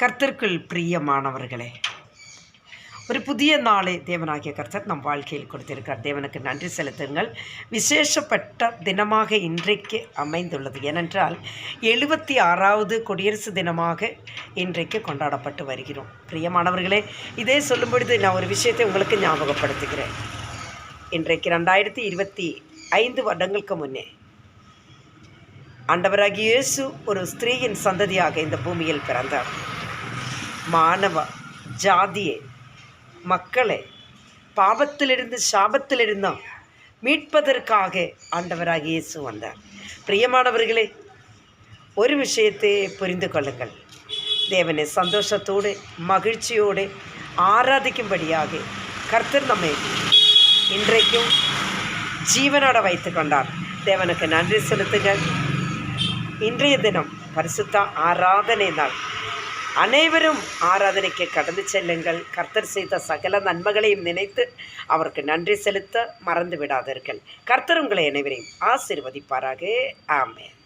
கர்த்தருக்குள் பிரியமானவர்களே ஒரு புதிய நாளை தேவனாகிய கர்த்தர் நம் வாழ்க்கையில் கொடுத்திருக்கார் தேவனுக்கு நன்றி செலுத்துங்கள். விசேஷப்பட்ட தினமாக இன்றைக்கு அமைந்துள்ளது. ஏனென்றால் எழுபத்தி ஆறாவது குடியரசு தினமாக இன்றைக்கு கொண்டாடப்பட்டு வருகிறோம். பிரியமானவர்களே இதே சொல்லும் பொழுது நான் ஒரு விஷயத்தை உங்களுக்கு ஞாபகப்படுத்துகிறேன். இன்றைக்கு ரெண்டாயிரத்தி இருபத்தி ஐந்து வருடங்களுக்கு முன்னே ஆண்டவராகிய இயேசு ஒரு ஸ்திரீயின் சந்ததியாக இந்த பூமியில் பிறந்தார். மாணவ ஜாதியே மக்களே பாவத்திலிருந்து சாபத்திலிருந்தும் மீட்பதற்காக ஆண்டவராக இயேசு வந்தார். பிரியமானவர்களே ஒரு விஷயத்தை புரிந்து கொள்ளுங்கள். தேவனை சந்தோஷத்தோடு மகிழ்ச்சியோடு ஆராதிக்கும்படியாக கர்த்தர் நம்மை இன்றைக்கும் ஜீவனோட வைத்து கொண்டார். தேவனுக்கு நன்றி செலுத்துங்கள். இன்றைய தினம் பரிசுத்த ஆராதனை நாள். அனைவரும் ஆராதனைக்கு கடந்து செல்லுங்கள். கர்த்தர் செய்த சகல நன்மைகளையும் நினைத்து அவருக்கு நன்றி செலுத்த மறந்து விடாதீர்கள் கர்த்தர் உங்களை அனைவரையும் ஆசிர்வதிப்பாராக. ஆமென்.